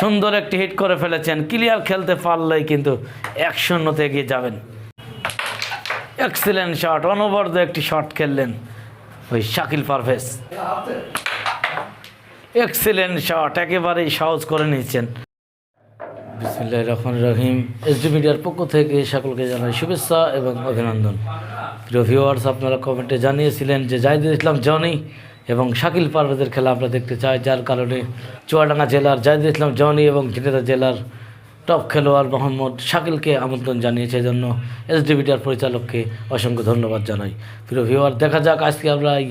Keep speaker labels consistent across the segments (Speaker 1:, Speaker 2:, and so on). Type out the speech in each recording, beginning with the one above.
Speaker 1: সুন্দর একটি হিট করে ফেলেছেন। ক্লিয়ার খেলতে পারলেই কিন্তু এক শূন্যতে এগিয়ে যাবেন। এক্সিলেন্ট শট অনবদ্য একটি শট খেললেন ওই শাকিল পারভেজ। এক্সিলেন্ট শট একেবারেই সহজ করে নিয়েছেন। বিসমুল্লাহ রহমান রহিম। এসডি মিডিয়ার পক্ষ থেকে সকলকে জানাই শুভেচ্ছা এবং অভিনন্দন। প্রিয় ভিউয়ার্স আপনারা কমেন্টে জানিয়েছিলেন যে জাহিদুল ইসলাম জনি এবং শাকিল পারভেজের খেলা আমরা দেখতে চাই, যার কারণে চুয়াডাঙ্গা জেলার জাহিদুল ইসলাম জনি এবং ঝিনেদা জেলার টপ খেলোয়াড় মোহাম্মদ শাকিলকে আমন্ত্রণ জানিয়েছে। এই জন্য এসডি মিডিয়ার পরিচালককে অসংখ্য ধন্যবাদ জানাই। প্রিয় ভিউয়ার, দেখা যাক আজকে আমরা এই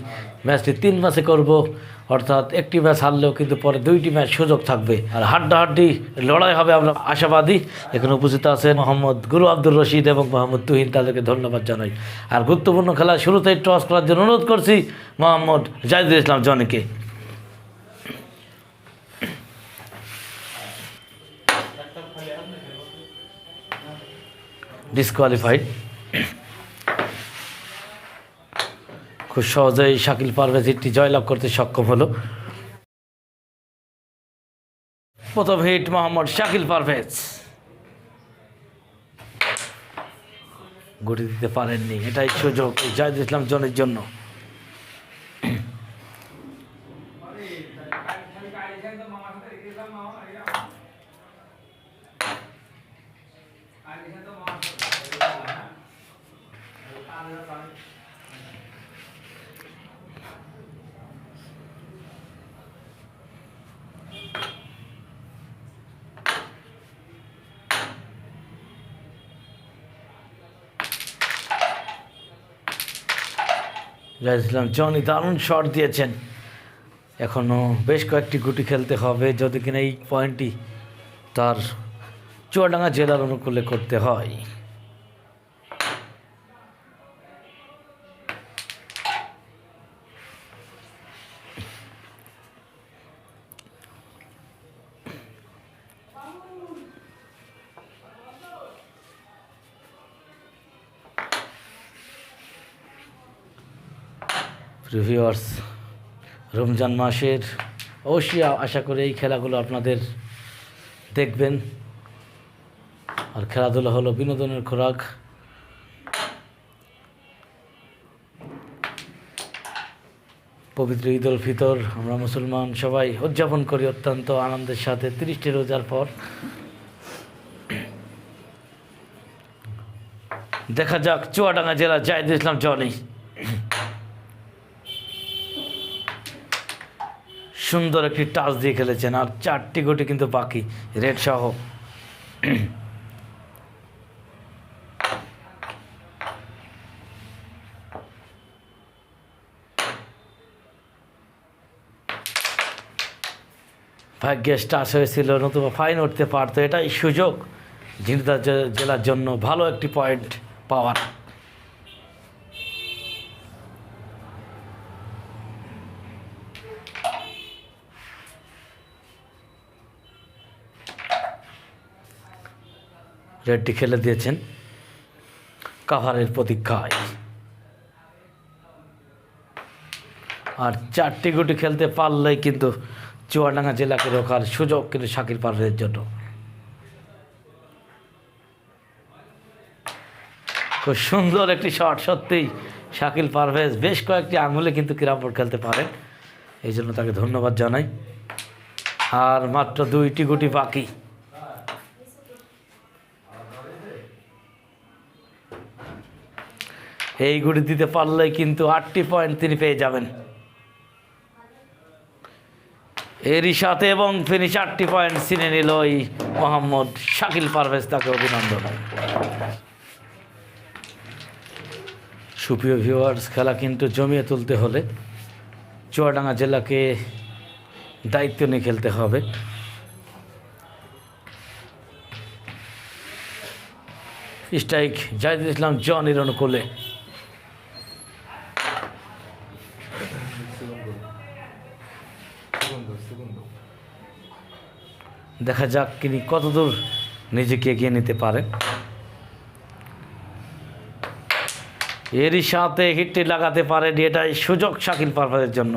Speaker 1: ম্যাচটি তিন মাসে করব। অর্থাৎ একটি ম্যাচ হারলেও কিন্তু পরে দুইটি ম্যাচ সুযোগ থাকবে। আর হাড্ডাহাড্ডি লড়াই হবে আমরা আশাবাদী। এখানে উপস্থিত আছেন মোহাম্মদ গুরু আব্দুর রশিদ এবং মোহাম্মদ তুহিন, তাদেরকে ধন্যবাদ জানাই। আর গুরুত্বপূর্ণ খেলা শুরুতেই টস করার জন্য অনুরোধ করছি মোহাম্মদ জাহিদুল ইসলাম জনিকে ডিসকোয়ালিফাইড খুব সহজেই শাকিল পারভেজ হিটটি জয়লাভ করতে সক্ষম হলো। প্রথম হিট মোহাম্মদ শাকিল পারভেজ। গুটি দিতে পারেননি, এটাই সুযোগ, এই জাহিদ ইসলাম জনের জন্য। জাহিদ ইসলাম, জনি দারুণ শট দিয়েছেন। এখনও বেশ কয়েকটি গুটি খেলতে হবে, যদি কিনা এই পয়েন্টটি তার চুয়াডাঙ্গা জেলার অনুকূলে করতে হয়। প্রিভিউয়ার্স রমজান মাসের অবশ্যই আশা করি এই খেলাগুলো আপনাদের দেখবেন। আর খেলাধুলা হলো বিনোদনের খোরাক। পবিত্র ঈদ উল ফিতর, আমরা মুসলমান সবাই উদযাপন করি অত্যন্ত আনন্দের সাথে, তিরিশটি রোজার পর। দেখা যাক, চুয়াডাঙ্গা জেলা জাহিদ ইসলাম জনি সুন্দর একটি টাচ দিয়ে খেলেছেন। আর চারটি গুটি কিন্তু বাকি, রেড সহ। ভাগ্যের টাচ হয়েছিল নতুবা ফাইন উঠতে পারতো। এটাই সুযোগ ঝিনদা জেলার জন্য। ভালো একটি পয়েন্ট পাওয়ার। রেডটি খেলে দিয়েছেন কাভারের প্রতীক্ষায়। আর চারটি গুটি খেলতে পারলেই কিন্তু চুয়াডাঙ্গা জেলাকে রোখার সুযোগ কিন্তু শাকির পারভেজের জন্য। খুব সুন্দর একটি শট সত্যিই শাকিল পারভেজ বেশ কয়েকটি আঙুলে কিন্তু ক্রামবোর্ড খেলতে পারেন। এই জন্য তাকে ধন্যবাদ জানাই। আর মাত্র দুইটি গুটি বাকি। এই গুটি দিতে পারলেই কিন্তু আটটি পয়েন্ট তিনি পেয়ে যাবেন। এরই সাথে এবং ফিনিশ আটটি পয়েন্ট ছিনে নিল এই মোহাম্মদ শাকিল পারভেজ তাকে অভিনন্দন। সুপ্রিয় ভিউয়ার্স খেলা কিন্তু জমিয়ে তুলতে হলে চুয়াডাঙ্গা জেলাকে দায়িত্ব নিয়ে খেলতে হবে। স্ট্রাইক জাহিদুল ইসলাম জনের অনুকূলে দেখা যাক তিনি কতদূর নিজেকে এগিয়ে নিতে পারেন এরই সাথে হিটটি লাগাতে পারেন এটাই সুযোগ শাকিল পারভেজের জন্য।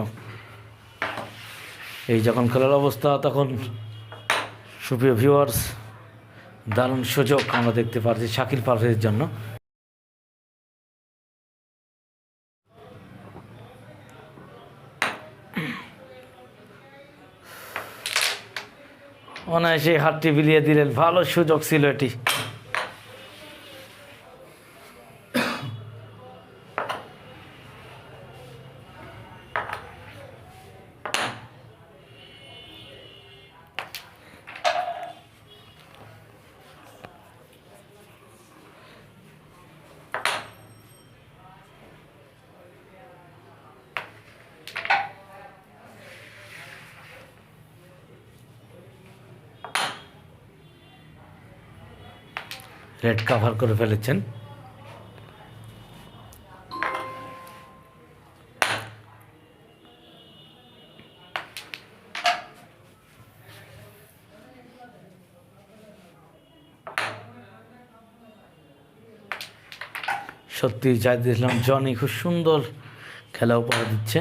Speaker 1: এই যখন খেলার অবস্থা, তখন সুপ্রিয় ভিউয়ার্স দারুণ সুযোগ আমরা দেখতে পাচ্ছি শাকিল পারভেজের জন্য। অনায়াসে হাতটি বিলিয়ে দিলেন। ভালো সুযোগ ছিল এটি। রেড কাভার করে ফেলেছেন। সত্যি জাহিদ ইসলাম জনি খুব সুন্দর খেলা উপহার দিচ্ছে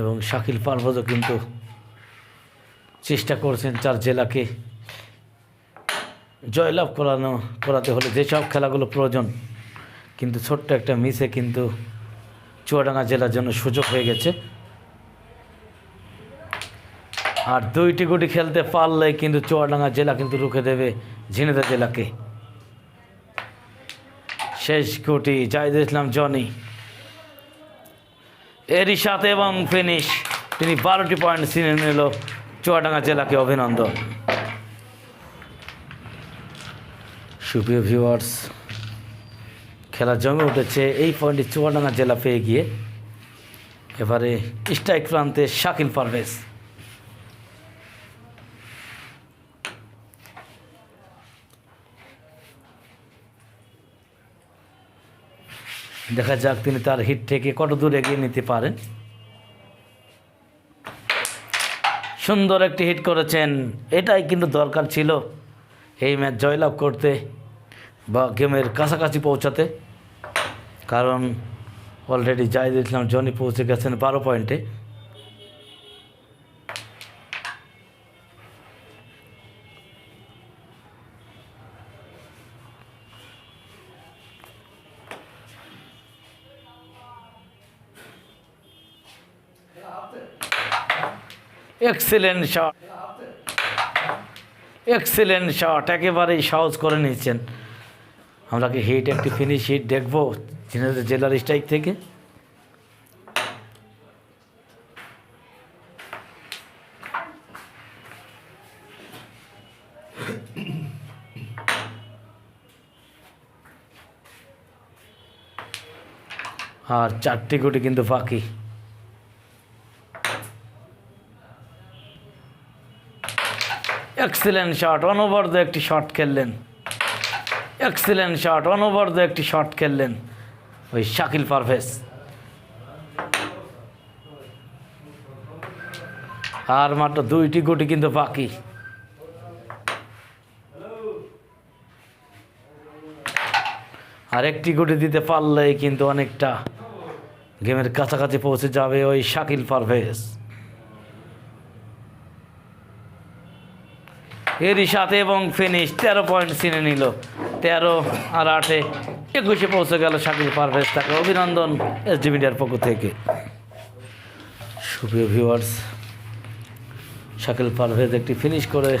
Speaker 1: এবং শাকিল পারভজও কিন্তু চেষ্টা করছেন চার জেলাকে জয়লাভ করানো, করাতে হলে যেসব খেলাগুলো প্রয়োজন, কিন্তু ছোট্ট একটা মিসে কিন্তু চুয়াডাঙ্গা জেলার জন্য সুযোগ হয়ে গেছে। আর দুইটি গুটি খেলতে পারলে কিন্তু চুয়াডাঙ্গা জেলা কিন্তু রুখে দেবে ঝিনেদা জেলাকে। শেষ গুটি জাহিদ ইসলাম, জনি। এরই সাথে এবং ফিনিশ, তিনি বারোটি পয়েন্ট ছিনে নিল চুয়াডাঙ্গা জেলাকে অভিনন্দন। সুপ্রিয় ভিউয়ার্স খেলা জমে উঠেছে এই পয়েন্টে চুয়াডাঙ্গা জেলা পেয়ে গিয়ে এবারে স্ট্রাইক প্রান্তে শাকিল পারভেজ। দেখা যাক তিনি তার হিট থেকে কত দূর এগিয়ে নিতে পারেন। সুন্দর একটি হিট করেছেন, এটাই কিন্তু দরকার ছিল এই ম্যাচ জয়লাভ করতে। বা গেমের কাছাকাছি পৌঁছাতে। কারণ অলরেডি জাহিদ ইসলাম জনি পৌঁছে গেছেন বারো পয়েন্টে। এক্সিলেন্ট শট এক্সিলেন্ট শট একেবারেই সহজ করে নিচ্ছেন আমরা কি হিট একটি ফিনিশ হিট দেখব ঝিনাইদহ জেলার স্ট্রাইক থেকে। আর চারটি গুটি কিন্তু বাকি। এক্সিলেন্ট শট অনবরদ একটি শট খেললেন। এক্সিলেন্ট শট অনবরদ একটি শট খেললেন ওই শাকিল পারভেজ। আর মাত্র দুইটি গুটি কিন্তু বাকি। আর একটি গুটি দিতে পারলেই কিন্তু অনেকটা গেমের কাছাকাছি পৌঁছে যাবে ওই শাকিল পারভেজ। এরই সাথে এবং ফিনিশ তেরো পয়েন্ট ছিনে নিল। তেরো আর আটে একুশে পৌঁছে গেল শাকিল পারভেজ তাকে অভিনন্দন এস ডি মিডিয়ার পক্ষ থেকে। সুপ্রিয় ভিউয়ার্স শাকিল পারভেজ একটি ফিনিশ করে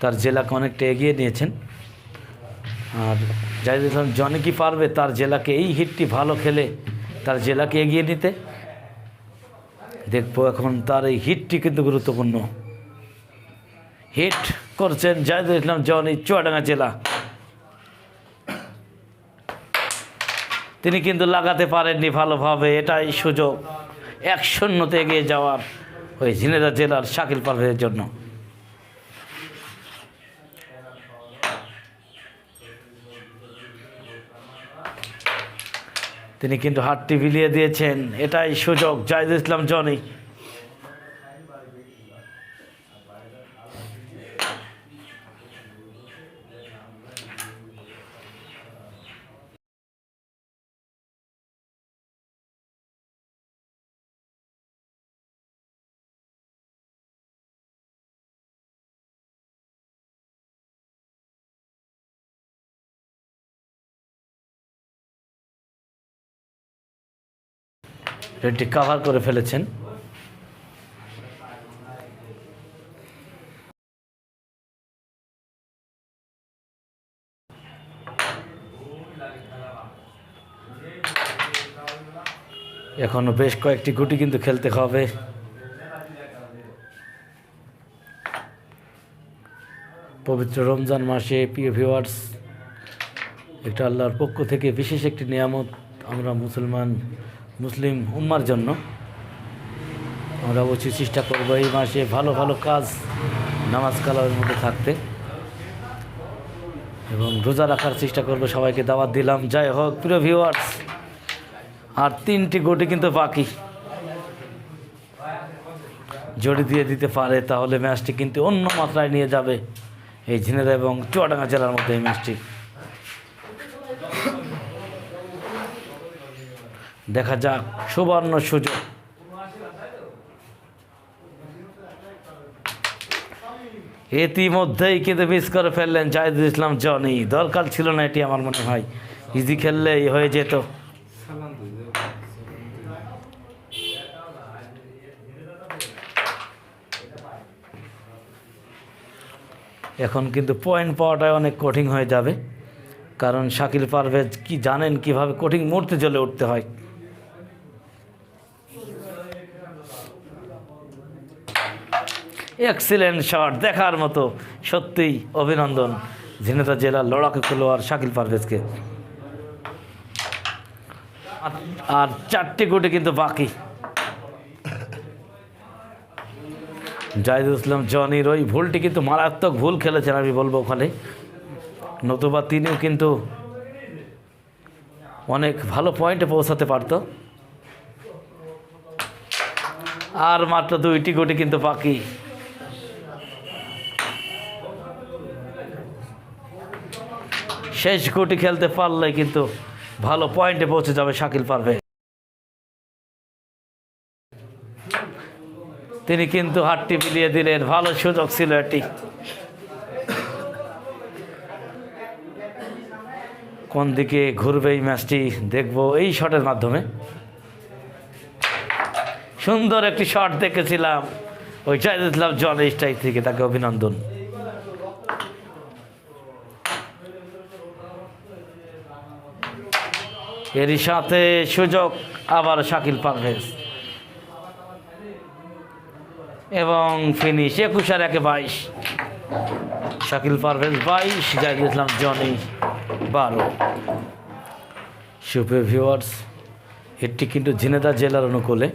Speaker 1: তার জেলাকে অনেকটা এগিয়ে নিয়েছেন। আর ইসলাম জনে কি পারবে তার জেলাকে এই হিটটি ভালো খেলে তার জেলাকে এগিয়ে নিতে। দেখব এখন তার এই হিটটি কিন্তু গুরুত্বপূর্ণ। হিট করছেন জাহিদুল ইসলাম, জনি চুয়াডাঙ্গা জেলা। তিনি কিন্তু লাগাতে পারেননি ভালোভাবে, এটাই সুযোগ। এক শূন্যতে এগিয়ে যাওয়ার ওই ঝিনেদা জেলার শাকিল পারভেজের জন্য। তিনি কিন্তু হাতটি বিলিয়ে দিয়েছেন, এটাই সুযোগ। জাহিদুল ইসলাম, জনি। রেডটি কাভার করে ফেলেছেন। এখনও বেশ কয়েকটি গুটি কিন্তু খেলতে হবে। পবিত্র রমজান মাসে প্রিয় ভিওয়ার্স একটা আল্লাহর পক্ষ থেকে বিশেষ একটি নিয়ামত, আমরা মুসলমান মুসলিম উম্মার জন্য। আমরা অবশ্যই চেষ্টা করব এই মাসে ভালো ভালো কাজ, নামাজ কালামের মধ্যে থাকতে। এবং রোজা রাখার চেষ্টা করব, সবাইকে দাওয়াত দিলাম। যাই হোক, প্রিয় ভিউয়ার্স আর তিনটি গোটি কিন্তু বাকি। জড়ি দিয়ে দিতে পারে, তাহলে ম্যাচটি কিন্তু অন্য মাত্রায় নিয়ে যাবে। এই ঝিনেদা এবং চুয়াডাঙ্গা জেলার মধ্যে এই ম্যাচটি। দেখা যাক, সুবর্ণ সুযোগ। ইতিমধ্যেই কিন্তু মিস করে ফেললেন জাহিদুল ইসলাম, জনি। দরকার ছিল না এটি আমার মনে হয়। ইজি খেললেই হয়ে যেত। এখন কিন্তু পয়েন্ট পাওয়াটাই অনেক কঠিন হয়ে যাবে। কারণ শাকিল পারভেজ কি জানেন কীভাবে কঠিন মুহূর্তে জ্বলে উঠতে হয়। এক্সিলেন্ট শট দেখার মতো। সত্যিই অভিনন্দন। ঝিনেতা জেলার লড়াকে খেলোয়াড় শাকিল পারভেজকে আর- চারটি গোটে কিন্তু বাকি। জাহিদুল ইসলাম জনির ওই ভুলটি কিন্তু মারাত্মক ভুল খেলেছেন আমি বলব ওখানে। নতুবা তিনিও কিন্তু অনেক ভালো পয়েন্টে পৌঁছাতে পারতো। আর মাত্র দুইটি গুটি কিন্তু বাকি। শেষ গুটি খেলতে পারলে কিন্তু ভালো পয়েন্টে পৌঁছে যাবে শাকিল পারবে তিনি কিন্তু হাতটি বিলিয়ে দিলেন, ভালো সুযোগ ছিল এটি। কোন দিকে ঘুরবে এই ম্যাচটি দেখব এই শটের মাধ্যমে। সুন্দর একটি শট দেখেছিলাম, ওই চাইছিলাম জন স্ট্রাইক থেকে তাকে অভিনন্দন। এরই সাথে সুযোগ আবার শাকিল পারভেজ। এবং ফিনিশ একুশ আর একে বাইশ। শাকিল পারভেজ বাইশ জাহিদ ইসলাম, জনি বারো। সুপে ভিউয়ার্স, এটি কিন্তু ঝিনেদা জেলার অনুকূলে।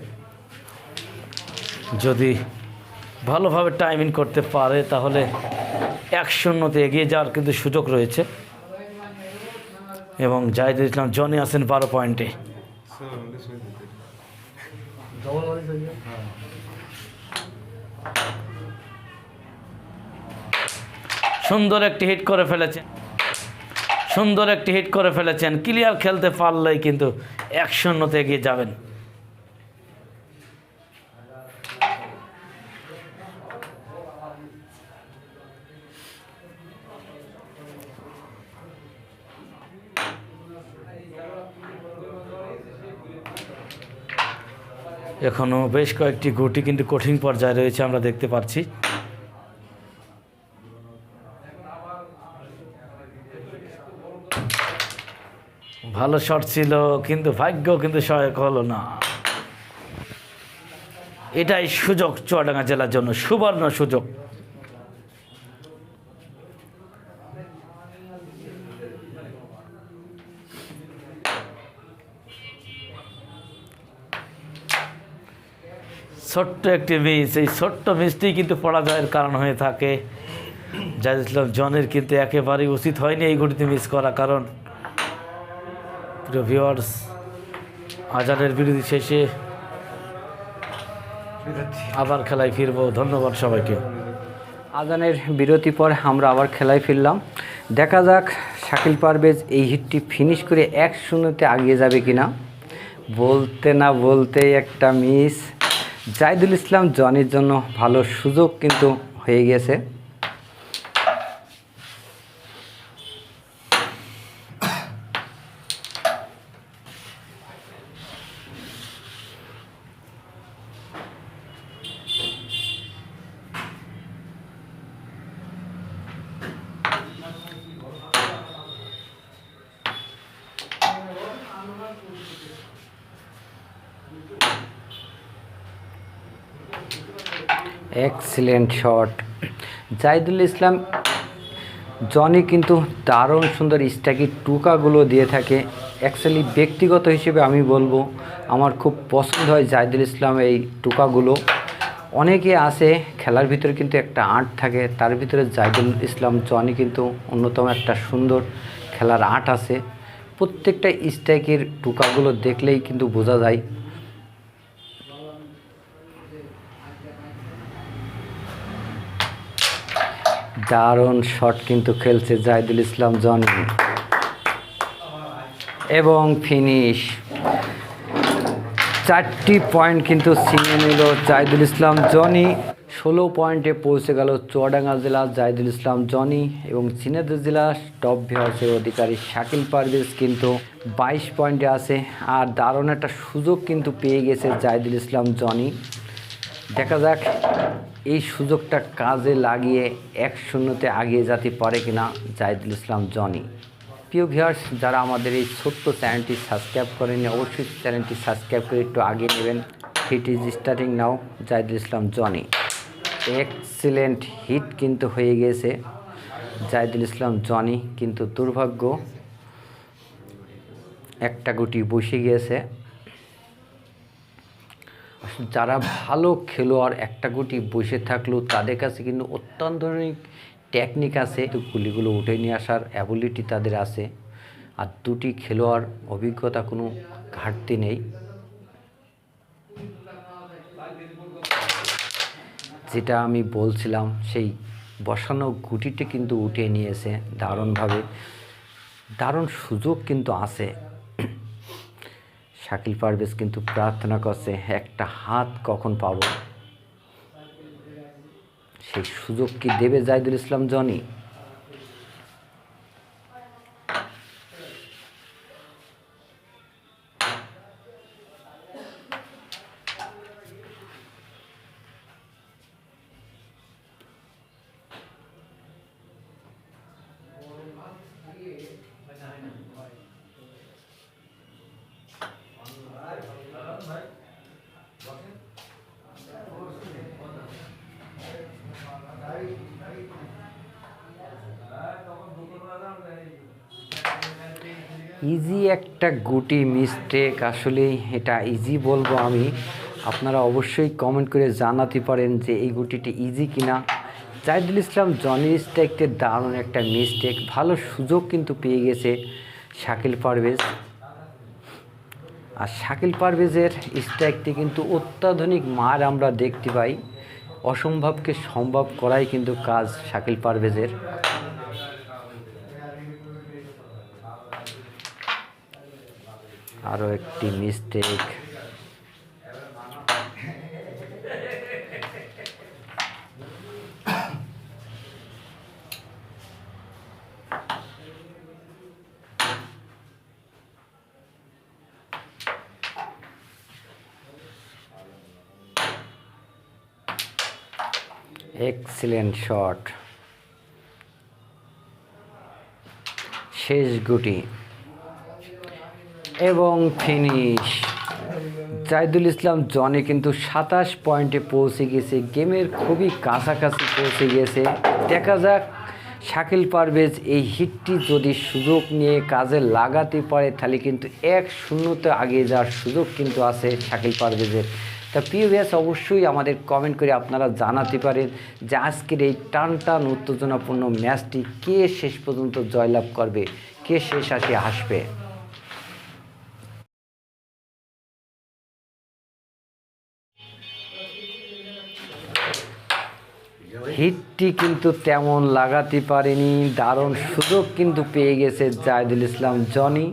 Speaker 1: যদি ভালোভাবে টাইমিং করতে পারে, তাহলে এক শূন্যতে এগিয়ে যাওয়ার কিন্তু সুযোগ রয়েছে। এবং জাহিদুল ইসলাম জনে আছেন বারো পয়েন্টে সুন্দর একটি হিট করে ফেলেছেন। সুন্দর একটি হিট করে ফেলেছেন। ক্লিয়ার খেলতে পারলেই কিন্তু এক শূন্যতে এগিয়ে যাবেন। এখনও বেশ কয়েকটি গুটি কিন্তু কঠিন পর্যায়ে রয়েছে, আমরা দেখতে পাচ্ছি। ভালো শট ছিল, কিন্তু ভাগ্য কিন্তু সহায়ক হলো না। এটাই সুযোগ চুয়াডাঙ্গা জেলার জন্য, সুবর্ণ সুযোগ। ছোট্ট একটি মিস, এই ছোট্ট মিসটি কিন্তু পরাজয়ের কারণ হয়ে থাকে। জাহিদ ইসলাম জনের কিন্তু একেবারেই উচিত হয়নি এই ঘটিতে মিস করা, কারণ ভিওয়ার্স আজানের বিরতি শেষে আবার খেলায় ফিরবো। ধন্যবাদ সবাইকে।
Speaker 2: আজানের বিরতি পর আমরা আবার খেলায় ফিরলাম। দেখা যাক শাকিল পারভেজ এই হিটটি ফিনিশ করে এক শূন্যতে আগিয়ে যাবে কিনা। বলতে না বলতেই একটা মিস। জাহিদুল ইসলাম জনের জন্য ভালো সুযোগ কিন্তু হয়ে গেছে। Excellent shot. জাহিদুল ইসলাম, জনি কিন্তু দারুণ সুন্দর স্ট্যাকি টুকাগুলো দিয়ে থাকে। অ্যাকচুয়ালি ব্যক্তিগত হিসেবে আমি বলব, আমার খুব পছন্দ হয় জাহিদুল ইসলাম এই টুকাগুলো। অনেকে আছে, খেলার ভিতরে কিন্তু একটা আর্ট থাকে, তার ভিতরে জাহিদুল ইসলাম, জনি কিন্তু অন্যতম একটা সুন্দর খেলার আর্ট আছে। প্রত্যেকটা স্ট্রাইকের টুকাগুলো দেখলেই কিন্তু বোঝা যায়। দারুণ শট কিন্তু খেলছে জাহিদুল ইসলাম, জনি। এবং ফিনিশ। চারটি পয়েন্ট কিন্তু ছিনিয়ে নিল জাহিদুল ইসলাম, জনি। ষোলো পয়েন্টে পৌঁছে গেল চুয়াডাঙ্গা জেলা জাহিদুল ইসলাম, জনি। এবং ঝিনাইদহ জেলা টপ ভিওয়ার্সের অধিকারী শাকিল পারভেজ কিন্তু বাইশ পয়েন্টে আছে। আর দারুণ একটা সুযোগ কিন্তু পেয়ে গেছে জাহিদুল ইসলাম, জনি। দেখা যাক এই সুযোগটা কাজে লাগিয়ে এক শূন্যতে আগিয়ে যেতে পারে কিনা জাহিদুল ইসলাম জনি। প্রিয় ভিউয়ার্স যারা আমাদের এই ছোট্ট চ্যানেলটি সাবস্ক্রাইব করেনি অবশ্যই চ্যানেলটি সাবস্ক্রাইব করে একটু আগে নেবেন। Hit is starting now Jahidul Islam Jony. Excellent hit কিন্তু হয়ে গেছে। জাহিদুল ইসলাম জনি কিন্তু দুর্ভাগ্য, একটা গুটি বসে গিয়েছে যারা ভালো খেলোয়াড় একটা গুটি বসে থাকলেও তাদের কাছে কিন্তু অত্যাধুনিক টেকনিক আছে। গুলিগুলো উঠে নিয়ে আসার অ্যাবিলিটি তাদের আছে। আর দুটি খেলোয়াড় অভিজ্ঞতা কোনো ঘাটতি নেই। যেটা আমি বলছিলাম, সেই বসানো গুটিটি কিন্তু উঠে নিয়েছে দারুণভাবে। দারুণ সুযোগ কিন্তু আছে। শাকিল পারভেজ কিন্তু প্রার্থনা করছে, একটা হাত কখন পাব? সেই সুযোগ কি দেবে জাহিদুল ইসলাম, জনি? ইজি একটা গুটি মিস্টেক আসলে এটা ইজি বলব আমি। আপনারা অবশ্যই কমেন্ট করে জানাতে পারেন যে এই গুটিটি ইজি কিনা। জাহিদুল ইসলাম জনি স্ট্রাইকটের দারুণ একটা মিস্টেক ভালো সুযোগ কিন্তু পেয়ে গেছে শাকিল পারভেজ। আর শাকিল পারভেজের স্ট্রাইকটি কিন্তু অত্যাধুনিক মার আমরা দেখতে পাই। অসম্ভবকে সম্ভব করাই কিন্তু কাজ শাকিল পারভেজের। আরও একটি মিস্টেক এক্সিলেন্ট শট শেষ গুটি। এবং ফিনিশ। জাহিদুল ইসলাম জনে কিন্তু সাতাশ পয়েন্টে পৌঁছে গেছে গেমের খুবই কাছাকাছি পৌঁছে গেছে দেখা যাক, শাকিল পারভেজ এই হিটটি যদি সুযোগ নিয়ে কাজে লাগাতে পারে, তাহলে কিন্তু এক শূন্যতে আগিয়ে যাওয়ার সুযোগ কিন্তু আছে শাকিল পারভেজের। তা ব্যাস অবশ্যই আমাদের কমেন্ট করে আপনারা জানাতে পারেন যে আজকের এই টান টান উত্তেজনাপূর্ণ ম্যাচটি কে শেষ পর্যন্ত জয়লাভ করবে, কে শেষ আসে আসবে। হিটটি কিন্তু তেমন লাগাতে পারেনি দারুণ সুযোগ কিন্তু পেয়ে গেছে জাহিদুল ইসলাম। জনি?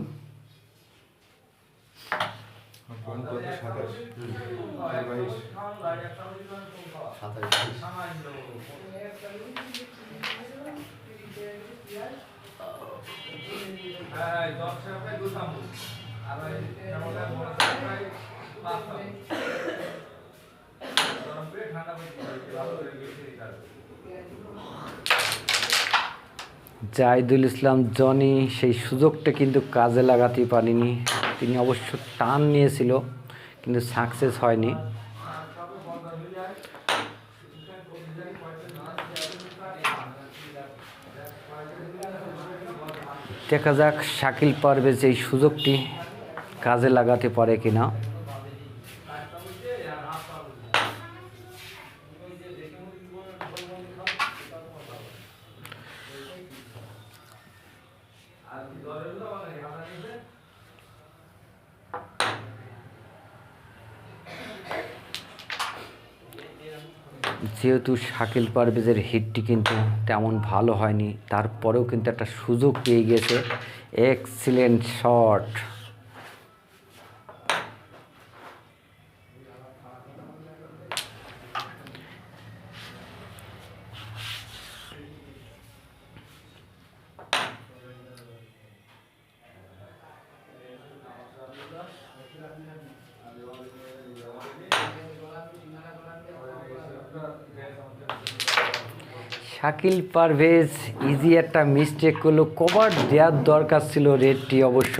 Speaker 2: জাহিদুল ইসলাম, জনি সেই সুযোগটা কিন্তু কাজে লাগাতে পারেনি। তিনি অবশ্য টান নিয়েছিল, কিন্তু সাকসেস হয়নি। দেখা যাক শাকিল পারবে এই সুযোগটি কাজে লাগাতে পারে কিনা। যেহেতু শাকিল পারভেজের হিটটি কিন্তু তেমন ভালো হয়নি, তারপরেও কিন্তু একটা সুযোগ পেয়ে গেছে। Excellent shot Shakil Parvez easy একটা মিস্টেক করল। কভার দেওয়ার দরকার ছিল রেডটি অবশ্য।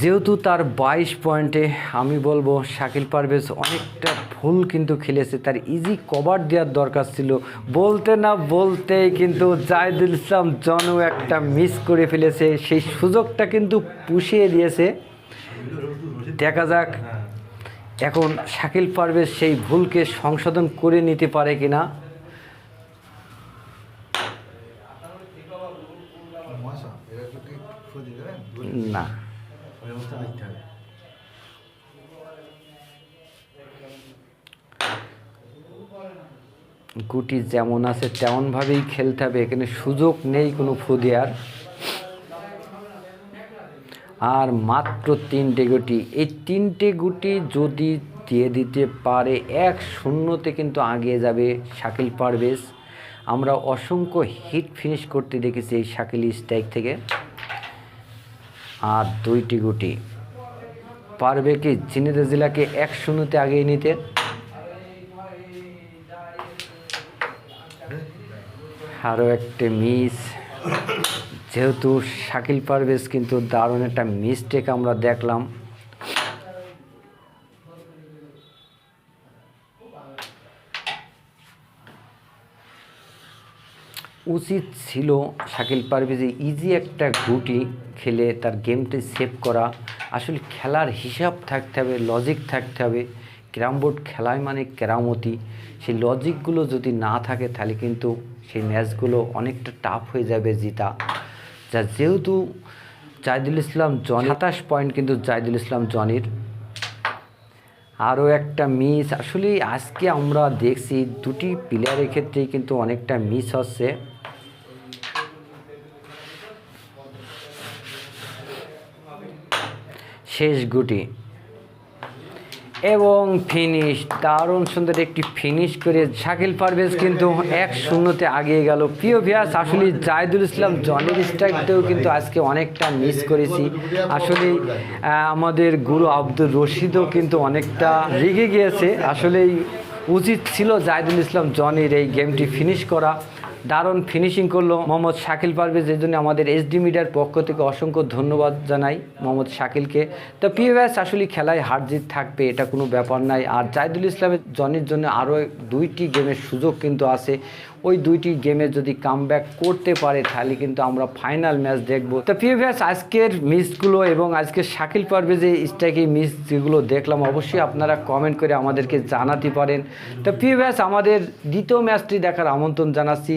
Speaker 2: যেহেতু তার বাইশ পয়েন্টে আমি বলব শাকিল পারভেজ অনেকটা ভুল কিন্তু খেলেছে। তার ইজি কভার দেওয়ার দরকার ছিল। বলতে না বলতেই কিন্তু জাহিদুল ইসলাম জনও একটা মিস করে ফেলেছে। সেই সুযোগটা কিন্তু পুষিয়ে দিয়েছে। দেখা যাক এখন শাকিল পারভেজ সেই ভুলকে সংশোধন করে নিতে পারে কিনা
Speaker 3: মশা এরা একটু কি খুঁজে দেবেন
Speaker 2: না গুটি যেমন আছে তেমনভাবেই খেলতে হবে, এখানে সুযোগ নেই কোনো ফু দেওয়ার আর মাত্র তিনটে গুটি। এই তিনটে গুটি যদি দিয়ে দিতে পারে, এক শূন্যতে কিন্তু আগিয়ে যাবে শাকিল পারভেজ। আমরা অসংখ্য হিট ফিনিশ করতে দেখেছি এই শাকিল স্ট্রাইক থেকে। আর দুইটি গুটি। পারবে কি চিনিতে জেলাকে এক শূন্যতে আগিয়ে নিতে? আরও একটি মিস। যেহেতু শাকিল পারভেজ কিন্তু দারুণ একটা মিস্টেক আমরা দেখলাম। উচিত ছিল শাকিল পারভেজে ইজি একটা গুটি খেলে তার গেমটি সেভ করা। আসলে খেলার হিসাব থাকতে হবে লজিক থাকতে হবে। ক্যারাম বোর্ড খেলায় মানে কেরামতি। সেই লজিকগুলো যদি না থাকে তাহলে কিন্তু সেই ম্যাচগুলো অনেকটা টাফ হয়ে যাবে জিতা। যা যেহেতু জাহিদুল ইসলাম জন সাতাশ পয়েন্ট কিন্তু জাহিদুল ইসলাম জনির। আরও একটা মিস আসলে আজকে আমরা দেখছি দুটি প্লেয়ারের ক্ষেত্রেই কিন্তু অনেকটা মিস হচ্ছে। শেষ গুটি। এবং ফিনিশ দারুণ সুন্দর একটি ফিনিশ করে শাকিল পারভেজ কিন্তু এক শূন্যতে আগিয়ে গেল। প্রিয় ভিয়াস আসলে জাহিদুল ইসলাম জনের স্ট্রাইকতেও কিন্তু আজকে অনেকটা মিস করেছি। আসলে আমাদের গুরু আব্দুর রশিদও কিন্তু অনেকটা রেগে গিয়েছে। আসলেই উচিত ছিল জাহিদুল ইসলাম, জনের এই গেমটি ফিনিশ করা। দারুণ ফিনিশিং করল মোহাম্মদ শাকিল পারভেজ এই জন্য আমাদের এসডি মিডিয়ার পক্ষ থেকে অসংখ্য ধন্যবাদ জানাই মোহাম্মদ শাকিলকে। তো পিএস আসলে খেলায় হার জিত থাকবে, এটা কোনো ব্যাপার নাই। আর জাহিদুল ইসলামের জনের জন্য আরও দুইটি গেমের সুযোগ কিন্তু আছে। ওই দুইটি গেমে যদি কাম করতে পারে, তাহলে কিন্তু আমরা ফাইনাল ম্যাচ দেখব। তো পিএস আজকের মিসগুলো এবং আজকে শাকিল পারবে যে স্ট্রাইকে মিস যেগুলো দেখলাম, অবশ্যই আপনারা কমেন্ট করে আমাদেরকে জানাতে পারেন। তো পিএস আমাদের দ্বিতীয় ম্যাচটি দেখার আমন্ত্রণ জানাচ্ছি।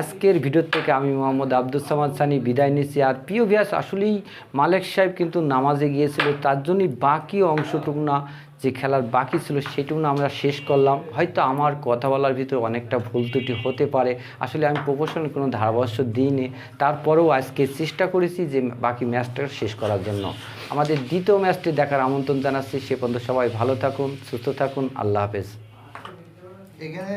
Speaker 2: আজকের ভিডিও থেকে আমি মোহাম্মদ আব্দুল সামাদ সানি বিদায় নিচ্ছি। আর প্রিয় আসলেই মালেক সাহেব কিন্তু নামাজে গিয়েছিল, তার জন্যই বাকি অংশটুকু না যে খেলার বাকি ছিল সেটুকু আমরা শেষ করলাম। হয়তো আমার কথা বলার ভিতরে অনেকটা ভুল ত্রুটি হতে পারে। আসলে আমি প্রফেশনাল কোনো ধারাভাষ্য দিইনি। তারপরেও আজকে চেষ্টা করেছি যে বাকি ম্যাচটা শেষ করার জন্য। আমাদের দ্বিতীয় ম্যাচটি দেখার আমন্ত্রণ জানাচ্ছি। সে পর্যন্ত সবাই ভালো থাকুন, সুস্থ থাকুন। আল্লাহ হাফেজ।
Speaker 3: এখানে